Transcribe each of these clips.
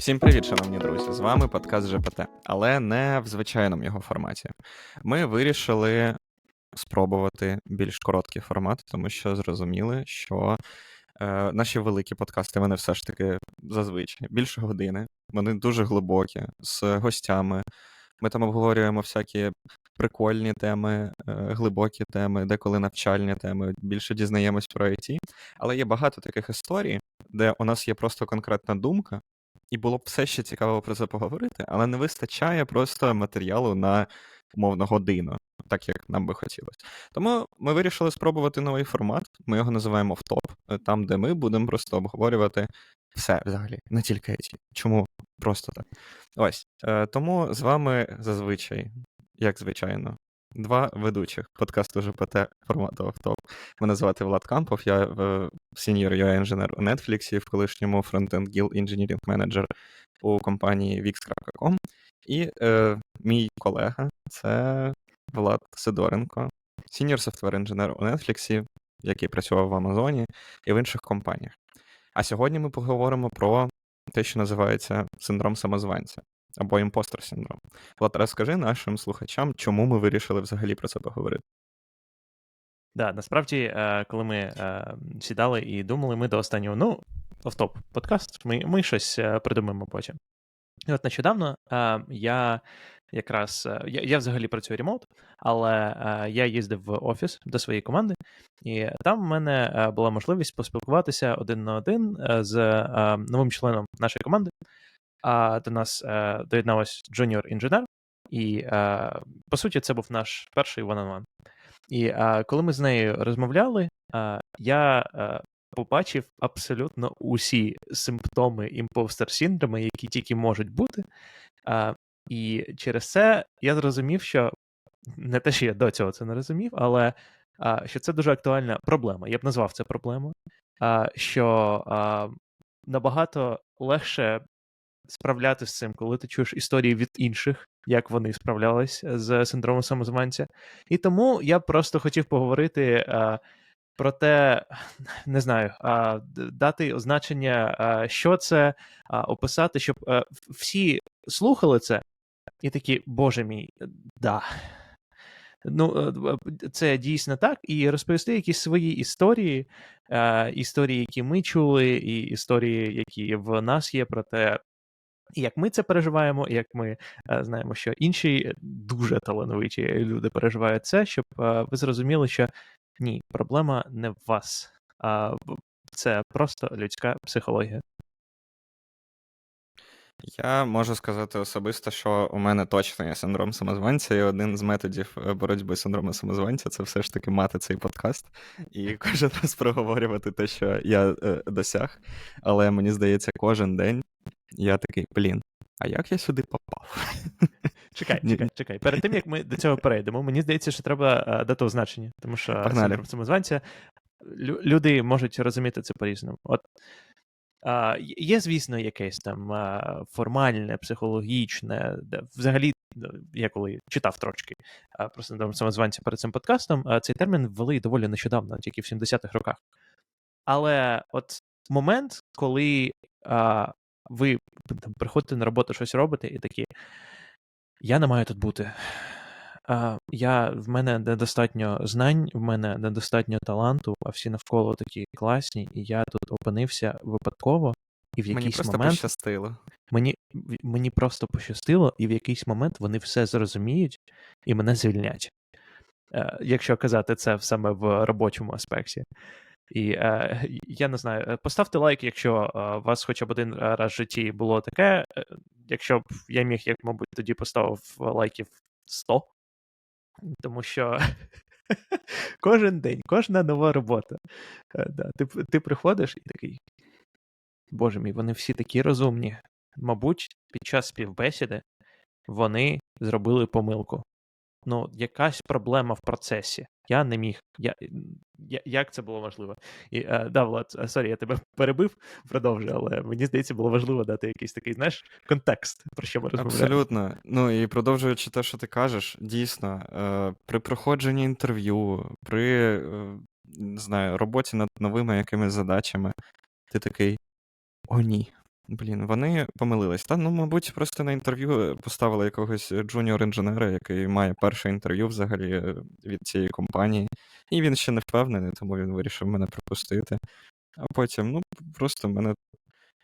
Всім привіт, шановні друзі! З вами подкаст ЖПТ, але не в звичайному його форматі. Ми вирішили спробувати більш короткий формат, тому що зрозуміли, що е, наші великі подкасти вони все ж таки зазвичай більше години, вони дуже глибокі, з гостями. Ми там обговорюємо всякі прикольні теми, е, глибокі теми, деколи навчальні теми, більше дізнаємось про IT. Але є багато таких історій, де у нас є просто конкретна думка, і було б все ще цікаво про це поговорити, але не вистачає просто матеріалу на умовно годину, так як нам би хотілося. Тому ми вирішили спробувати новий формат. Ми його називаємо «Втоп», е, там, де ми будемо просто обговорювати все взагалі, не тільки IT. Чому просто так? Ось. Е, тому з вами зазвичай, як звичайно, два ведучих подкасту ЖПТ формату «Автоп». Мене звати Влад Кампов, я сеньор UI інженер у Netflix, в колишньому фронтенд гіл інженірінг менеджер у компанії Wix.com. І е, мій колега це Влад Сидоренко, сеньор софтвер інженер у Netflix, який працював в Амазоні і в інших компаніях. А сьогодні ми поговоримо про те, що називається синдром самозванця або імпостер синдром. Влад, розкажи нашим слухачам, чому ми вирішили взагалі про це поговорити. Да, насправді, е, коли ми е, сідали і думали, ми до останнього, ну, офтоп подкаст, ми ми щось е, придумаємо потім. І от нещодавно я якраз я я взагалі працюю ремоут, але я їздив в офіс до своєї команди, і там в мене була можливість поспілкуватися один на один з новим членом нашої команди. А до нас доєдналась джуніор інженер, і по суті, це був наш перший one-on-one. І а, коли ми з нею розмовляли, а, я а, побачив абсолютно усі симптоми імпостер синдрому, які тільки можуть бути. А, І через це я зрозумів, що не те, що я до цього це не розумів, але що це дуже актуальна проблема. Я б назвав це проблемою, що набагато легше справлятися з цим, коли ти чуєш історії від інших, як вони справлялись з синдромом самозванця. І тому я просто хотів поговорити. А, про те, не знаю, дати означення, а, що це, описати, щоб всі слухали це, і такі, боже мій, да. Ну, це дійсно так, і розповісти якісь свої історії, історії, які ми чули, і історії, які в нас є, про те, і як ми це переживаємо, і як ми е, знаємо, що інші дуже талановиті люди переживають це, щоб е, ви зрозуміли, що ні, проблема не в вас, а це просто людська психологія. Я можу сказати особисто, що у мене точно є синдром самозванця, і один з методів е, боротьби з синдромом самозванця це все ж таки мати цей подкаст і кожен раз проговорювати те, що я е, досяг. Але мені здається, кожен день я такий, блін, а як я сюди попав? Чекай, чекай, чекай. Перед тим як ми до цього перейдемо, мені здається, що треба а, дати означення, тому що синдром самозванця люди можуть розуміти це по-різному. От а, Є, звісно, якесь там формальне, психологічне, взагалі, я коли читав трошки про синдром самозванця перед цим подкастом, цей термін ввели доволі нещодавно, тільки в 70-х роках. Але от момент, коли а, ви там приходите на роботу, щось робите, і такі. Я не маю тут бути. А, я, В мене недостатньо знань, в мене недостатньо таланту, а всі навколо такі класні, і я тут опинився випадково, і в якийсь мені просто момент. пощастило. Мені мені просто пощастило, і в якийсь момент вони все зрозуміють і мене звільнять. Е, Якщо казати це саме в робочому аспекті. І е, я не знаю, е, поставте лайк, якщо е, у вас хоча б один раз в житті було таке. Е, якщо б я міг, як, мабуть, тоді поставив лайків 100. Тому що кожен день, кожна нова робота. Е, да, Ти ти приходиш і такий. Боже мій, вони всі такі розумні. Мабуть, під час співбесіди вони зробили помилку ну, якась проблема в процесі. Я не міг. Я, я, Як це було важливо? І, а, да, Влад, сорі, я тебе перебив, продовжую, але мені здається, було важливо дати якийсь такий, знаєш, контекст, про що ми розмовляємо. Абсолютно. Ну і продовжуючи те, що ти кажеш, дійсно, е, при проходженні інтерв'ю, при е, не знаю, роботі над новими якимись задачами, ти такий: о, ні. Блін, вони помилились. Та, ну, мабуть, просто на інтерв'ю поставили якогось джуніор-інженера, який має перше інтерв'ю взагалі е, від цієї компанії. І він ще не впевнений, тому він вирішив мене пропустити. А потім, ну, просто мене.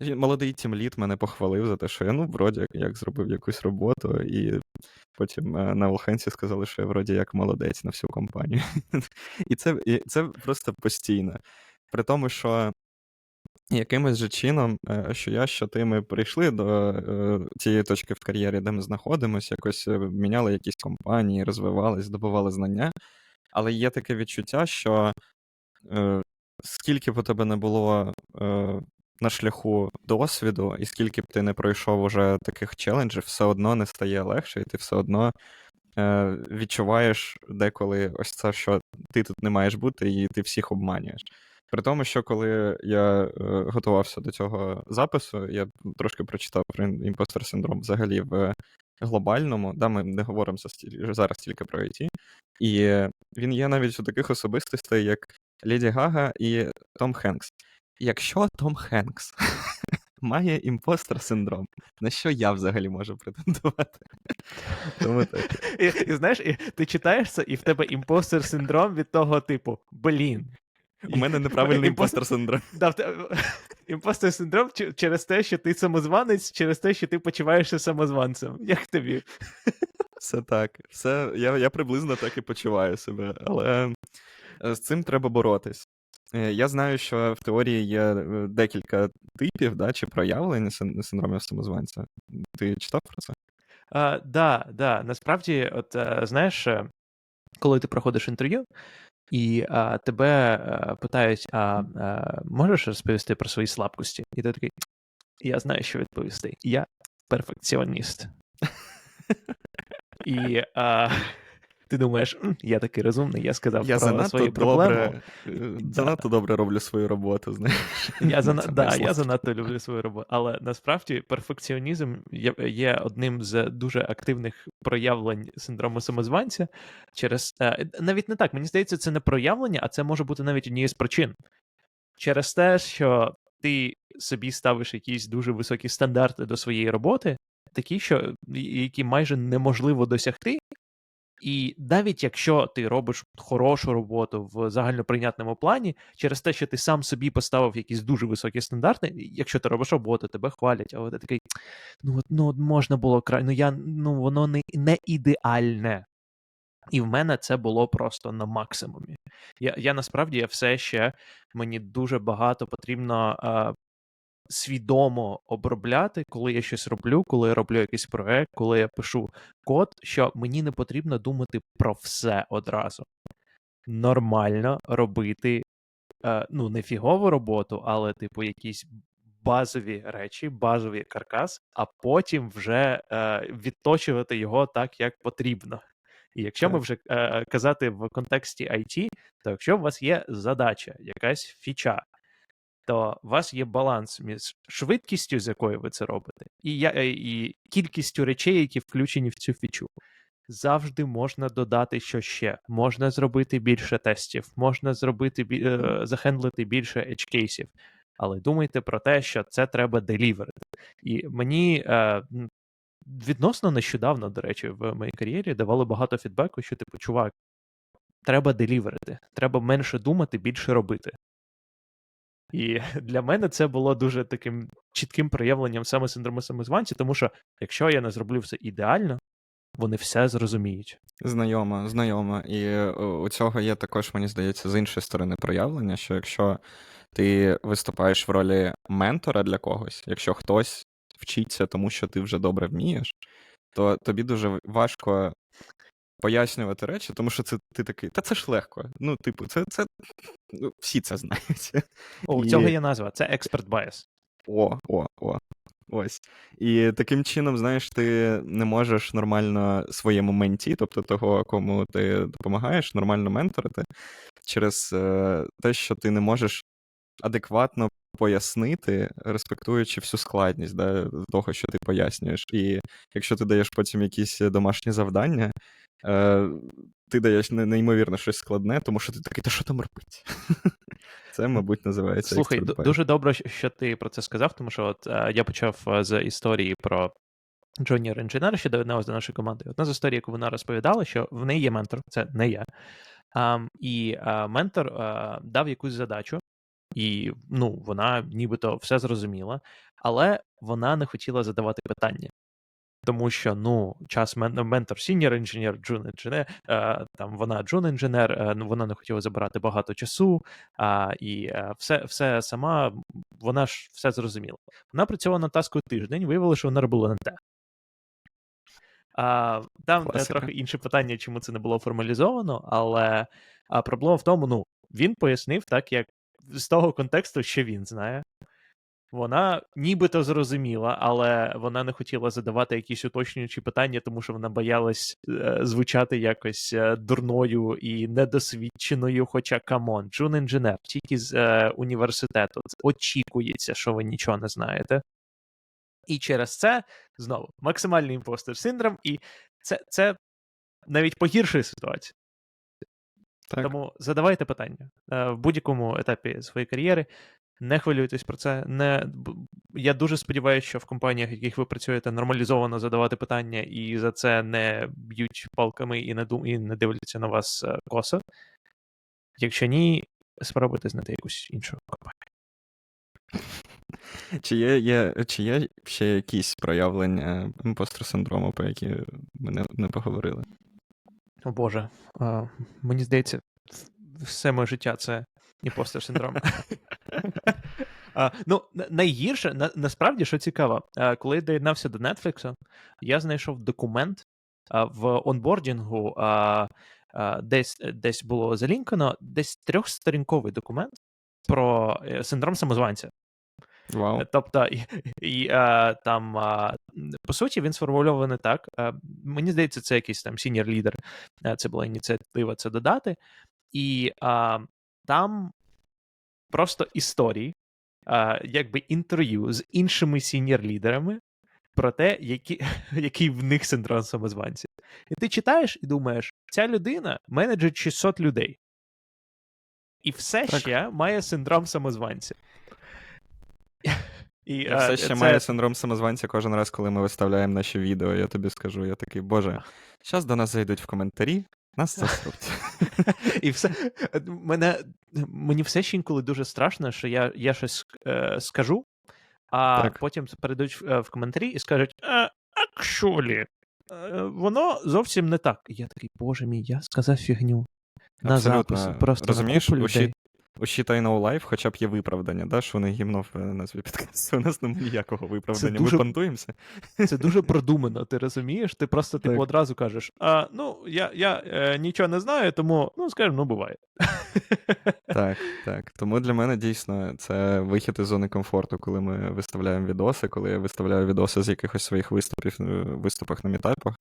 Молодий тімліт мене похвалив за те, що я, ну, вроді як, зробив якусь роботу, і потім е, на Олхенсі сказали, що я вроді як молодець на всю компанію. І це, і це просто постійно. При тому, що якимось же чином, е, що я, що ти, ми прийшли до е, цієї точки в кар'єрі, де ми знаходимося, якось е, міняли якісь компанії, розвивались, здобували знання. Але є таке відчуття, що скільки б у тебе не було на шляху досвіду, і скільки б ти не пройшов уже таких челенджів, все одно не стає легше, і ти все одно відчуваєш деколи ось це, що ти тут не маєш бути, і ти всіх обманюєш. При тому, що коли я е, готувався до цього запису, я трошки прочитав про імпостер синдром взагалі в глобальному, да, ми не говоримо за стіль- зараз тільки про IT, і він є навіть у таких особистостей, як Леді Гага і Том Хенкс. Якщо Том Хенкс має імпостер синдром, на що я взагалі можу претендувати? Тому так. І, і знаєш, і ти читаєш це, і в тебе імпостер синдром від того типу: блін. У мене неправильний імпостер синдром. Імпостер синдром через те, що ти самозванець, через те, що ти почуваєшся самозванцем. Як тобі? Все так. Все, я, я приблизно так і почуваю себе, але е, з цим треба боротись. Е, Я знаю, що в теорії є е, декілька типів да, чи проявлень син- синдромів самозванця. Ти читав про це? А, да, да. Насправді, от знаєш, коли ти проходиш інтерв'ю, і а, тебе а, питають: а, а можеш розповісти про свої слабкості? І ти такий, я знаю, що відповісти. Я перфекціоніст. І а, ти думаєш, я такий розумний, я сказав Я про занадто проблеми. добре, е, занадто добре роблю свою роботу, знаєш. Я, зана... Да, я занадто люблю свою роботу. Але насправді перфекціонізм є, є одним з дуже активних проявлень синдрому самозванця. Через е, навіть не так, мені здається, це не проявлення, а це може бути навіть однією з причин. Через те, що ти собі ставиш якісь дуже високі стандарти до своєї роботи, такі, що які майже неможливо досягти. І навіть якщо ти робиш хорошу роботу в загальноприйнятному плані, через те, що ти сам собі поставив якісь дуже високі стандарти, якщо ти робиш роботу, тебе хвалять, а ти такий, ну от ну можна було кра... ну я ну воно не, не ідеальне. І в мене це було просто на максимумі. Я, я насправді я все ще мені дуже багато потрібно е, свідомо обробляти, коли я щось роблю, коли я роблю якийсь проект, коли я пишу код, що мені не потрібно думати про все одразу. Нормально робити, е, ну, не фігову роботу, але, типу, якісь базові речі, базовий каркас, а потім вже е, відточувати його так, як потрібно. І якщо ми вже е, казати в контексті IT, то якщо у вас є задача, якась фіча, то у вас є баланс між швидкістю, з якою ви це робите, і, я, е, і кількістю речей, які включені в цю фічу. Завжди можна додати що ще. Можна зробити більше тестів, можна зробити бі- е, захендлити більше edge-кейсів. Але думайте про те, що це треба деліверити. І мені е, відносно нещодавно, до речі, в моїй кар'єрі давали багато фідбеку, що типу, чувак, треба деліверити, треба менше думати, більше робити. І для мене це було дуже таким чітким проявленням саме синдрому самозванця, тому що якщо я не зроблю все ідеально, вони все зрозуміють. Знайомо, знайомо. І е, у цього є також, мені здається, з іншої сторони проявлення, що якщо ти виступаєш в ролі ментора для когось, якщо хтось вчиться тому, що ти вже добре вмієш, то тобі дуже важко пояснювати речі, тому що це ти такий, та це ж легко. Ну, типу, це, це ну, всі це знають. О, у І- цього є назва, це expert bias. О, о, о. Ось. І таким чином, знаєш, ти не можеш нормально своєму менті, тобто того, кому ти допомагаєш, нормально менторити, через е, те, що ти не можеш адекватно пояснити, респектуючи всю складність да, того, що ти пояснюєш. І якщо ти даєш потім якісь домашні завдання, е, ти даєш неймовірно щось складне, тому що ти такий, та що там робити? Це, мабуть, називається Слухай, дуже добре, що ти про це сказав, тому що от е, я почав е, з історії про Джуніор інженера, що доєдналася до нашої команди. Одна з історій, яку вона розповідала, що в неї є ментор, це не я. А, і а, ментор а, дав якусь задачу, і ну, вона нібито все зрозуміла, але вона не хотіла задавати питання. Тому що ну, час мен- ментор сіньор інженер, джун інженер, е, там вона джун інженер, е, ну, вона не хотіла забирати багато часу, а, і е, все, все сама, вона ж все зрозуміла. Вона працювала на таску тиждень, виявилося, що вона робила не те. А, там Класика. трохи інше питання, чому це не було формалізовано, але а, проблема в тому, ну, він пояснив так, як з того контексту, що він знає. Вона нібито зрозуміла, але вона не хотіла задавати якісь уточнюючі питання, тому що вона боялась е, звучати якось е, дурною і недосвідченою. Хоча камон, джун інженер, тільки з е, університету. Очікується, що ви нічого не знаєте. І через це знову максимальний імпостер синдром, і це, це навіть погіршує ситуацію. Так. Тому задавайте питання е, в будь-якому етапі своєї кар'єри. Не хвилюйтесь про це. Не... Я дуже сподіваюся, що в компаніях, в яких ви працюєте, нормалізовано задавати питання, і за це не б'ють палками і не, дум... і не дивляться на вас е, косо. Якщо ні, спробуйте знайти якусь іншу компанію. Чи є, є, чи є ще якісь проявлення імпостер синдрому, про які ми не, не поговорили? О Боже, а, мені здається, все моє життя це імпостер синдром. А, ну, найгірше, на, насправді, що цікаво, а, коли я доєднався до Netflix, я знайшов документ а, в онбордінгу, а, а, десь, десь було залінкано, десь трьохсторінковий документ про е, синдром самозванця. Е, Тобто, і, і а, там, по суті, він сформульований так. Мені здається, це якийсь там сіньор лідер. Це була ініціатива це додати. І а, там просто історії, а, якби інтерв'ю з іншими сіньор-лідерами про те, які, який в них синдром самозванця. І ти читаєш і думаєш, ця людина менеджер 600 людей. І все Так. ще має синдром самозванця. І, Я все ще це- маю синдром самозванця кожен раз, коли ми виставляємо наші відео. Я тобі скажу, я такий, боже, зараз до нас зайдуть в коментарі, нас засудять. І все мене мені все ще інколи дуже страшно, що я, я щось е, скажу, а Так. потім перейдуть в, е, в коментарі і скажуть: «Е, actually, е, воно зовсім не так. І я такий, боже мій, я сказав фігню. На Абсолютно. запис, просто Розумієш, на купу у людей. щит- у Shit I Know Life хоча б є виправдання, да, що вони гімно в назві підкасту. У нас немає ніякого виправдання. дуже- Ми понтуємося. Це дуже продумано, ти розумієш? Ти просто типу одразу кажеш: а, ну, я, я е, нічого не знаю, тому ну скажемо, ну буває. Так, так. Тому для мене дійсно це вихід із зони комфорту, коли ми виставляємо відоси, коли я виставляю відоси з якихось своїх виступів, е, виступах на мітапах.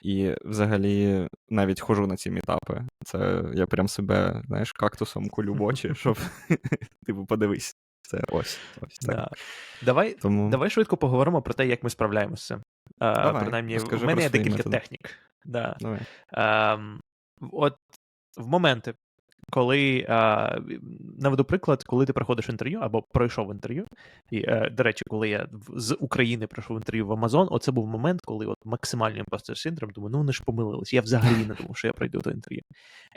І взагалі навіть хожу на ці мітапи. Це я прям себе, знаєш, кактусом кулю в очі, щоб типу подивись. Це ось. ось так. Да. Давай, Тому Давай швидко поговоримо про те, як ми справляємося Давай. А, принаймні, в мене є декілька метод. технік. Да. давай. А, от в моменти, коли а, наведу приклад, коли ти проходиш інтерв'ю або пройшов інтерв'ю. І, е, до речі, коли я з України пройшов інтерв'ю в Amazon, оце був момент, коли от максимальний імпостер синдром, думаю, ну вони ж помилились. Я взагалі не думав, що я пройду до інтерв'ю.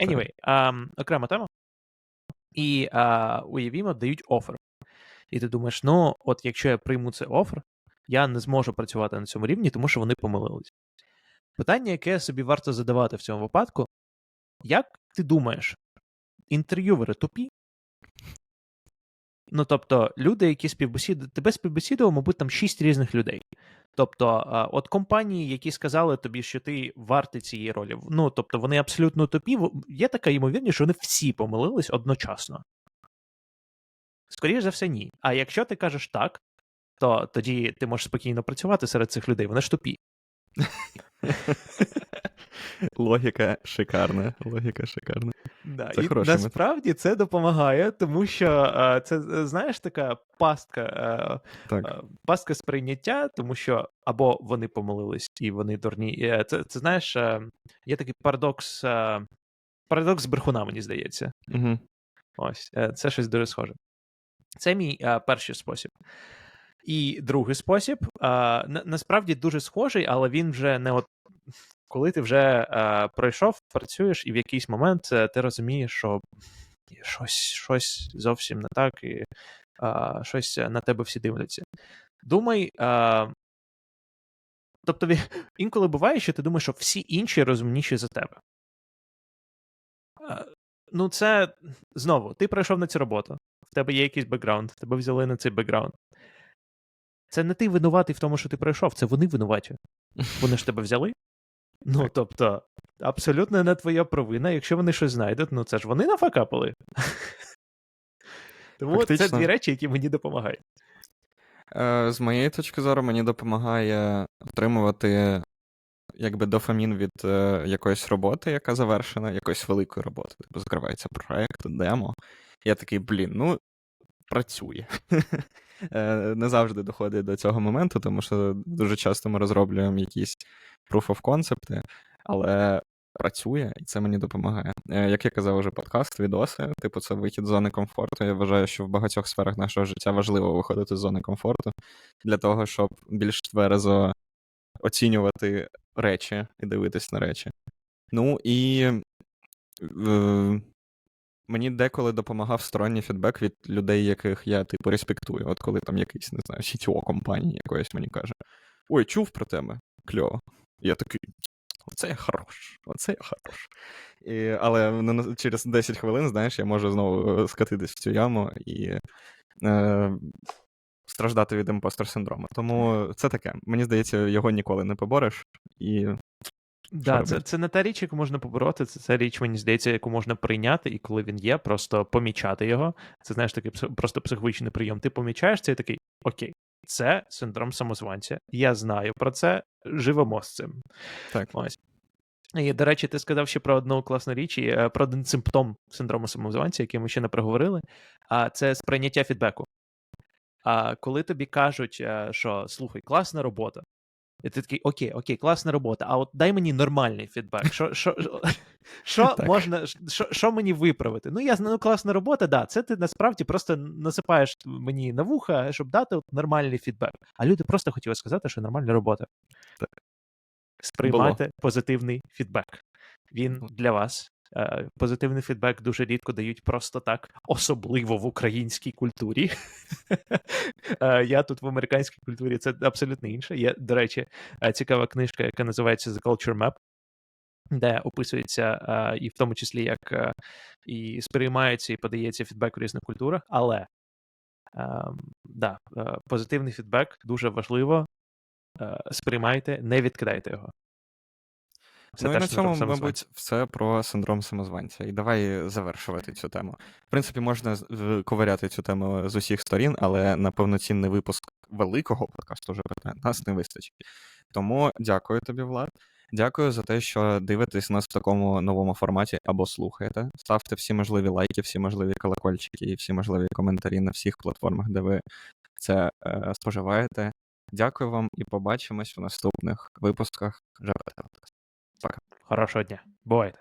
Anyway, ем, окрема тема. І а, уявімо, дають офер. І ти думаєш, ну, от якщо я прийму цей офер, я не зможу працювати на цьому рівні, тому що вони помилились. Питання, яке собі варто задавати в цьому випадку, як ти думаєш, інтерв'ювери тупі? Ну, тобто, люди, які співбесідували, тебе співбесідував, мабуть, там шість різних людей. Тобто, от компанії, які сказали тобі, що ти вартий цієї ролі, ну тобто вони абсолютно тупі, є така ймовірність, що вони всі помилились одночасно. Скоріше за все, ні. А якщо ти кажеш так, то тоді ти можеш спокійно працювати серед цих людей, вони ж тупі. Логіка шикарна. Логіка шикарна. Да, Це і насправді це допомагає, тому що е, це, е, знаєш, така пастка, е, Так. пастка сприйняття, тому що або вони помилились і вони дурні. Це, це знаєш, є такий парадокс, парадокс брехуна, мені здається. Угу. Ось, це щось дуже схоже. Це мій перший спосіб. І другий спосіб на, насправді дуже схожий, але він вже не от коли ти вже е, пройшов, працюєш, і в якийсь момент е, ти розумієш, що щось, щось зовсім не так, і е, щось на тебе всі дивляться. Думай. Е, тобто, інколи буває, що ти думаєш, що всі інші розумніші за тебе. Е, ну, це знову, ти прийшов на цю роботу, в тебе є якийсь бекграунд, тебе взяли на цей бекграунд. Це не ти винуватий в тому, що ти пройшов, це вони винуваті. Вони ж тебе взяли. Ну, тобто, абсолютно не твоя провина. Якщо вони щось знайдуть, ну це ж вони нафакапили. Тому це дві речі, які мені допомагають. Е, З моєї точки зору, мені допомагає отримувати якби дофамін від е, якоїсь роботи, яка завершена, якоїсь великої роботи. Типу закривається проект, демо. Я такий, блін, ну працює. Е, Не завжди доходить до цього моменту, тому що дуже часто ми розроблюємо якісь proof of concept, але працює, і це мені допомагає. Е, Як я казав, уже подкаст, відоси, типу, це вихід з зони комфорту. Я вважаю, що в багатьох сферах нашого життя важливо виходити з зони комфорту для того, щоб більш тверезо оцінювати речі і дивитись на речі. Ну і е, мені деколи допомагав сторонній фідбек від людей, яких я, типу, респектую. От коли там якийсь, не знаю, CTO компанії якоїсь мені каже: Ой, чув про тебе? Кльово. Я такий. Оце я хорош, оце я хорош. І, але через 10 хвилин, знаєш, я можу знову е, скатитись в цю яму і е, страждати від імпостер синдрому. Тому це таке. Мені здається, його ніколи не побореш. І Да, це, робити? це не та річ, яку можна побороти, це та річ, мені здається, яку можна прийняти, і коли він є, просто помічати його. Це знаєш такий псих- просто психологічний прийом. Ти помічаєш це і такий: Окей, це синдром самозванця. Я знаю про це, живемо з цим. так. Ось. І, до речі, ти сказав ще про одну класну річ, і, е, про один симптом синдрому самозванця, який ми ще не проговорили, а це сприйняття фідбеку. А коли тобі кажуть, е, що слухай, класна робота, і ти такий, окей, окей, класна робота, а от дай мені нормальний фідбек. Що, що, що, можна, що, що мені виправити? Ну, я знаю, ну, класна робота, да, це ти насправді просто насипаєш мені на вуха, щоб дати от нормальний фідбек. А люди просто хотіли сказати, що нормальна робота. Так. Сприймайте позитивний фідбек. Він для вас. Е, Позитивний фідбек дуже рідко дають просто так, особливо в українській культурі. Е, Я тут в американській культурі це абсолютно інше. Є, до речі, е, цікава книжка, яка називається The Culture Map, де описується е, і в тому числі як е, і сприймається і подається фідбек в різних культурах. Але ем, да, позитивний фідбек дуже важливо. Сприймайте, не відкидайте його. Це ну і на цьому, мабуть, все про синдром самозванця. І давай завершувати цю тему. В принципі, можна ковиряти цю тему з усіх сторін, але на повноцінний випуск великого подкасту вже нас не вистачить. Тому дякую тобі, Влад. Дякую за те, що дивитесь нас в такому новому форматі або слухаєте. Ставте всі можливі лайки, всі можливі колокольчики і всі можливі коментарі на всіх платформах, де ви це е, споживаєте. Дякую вам і побачимось в наступних випусках ЖПТ. Хорошего дня. Бувайте.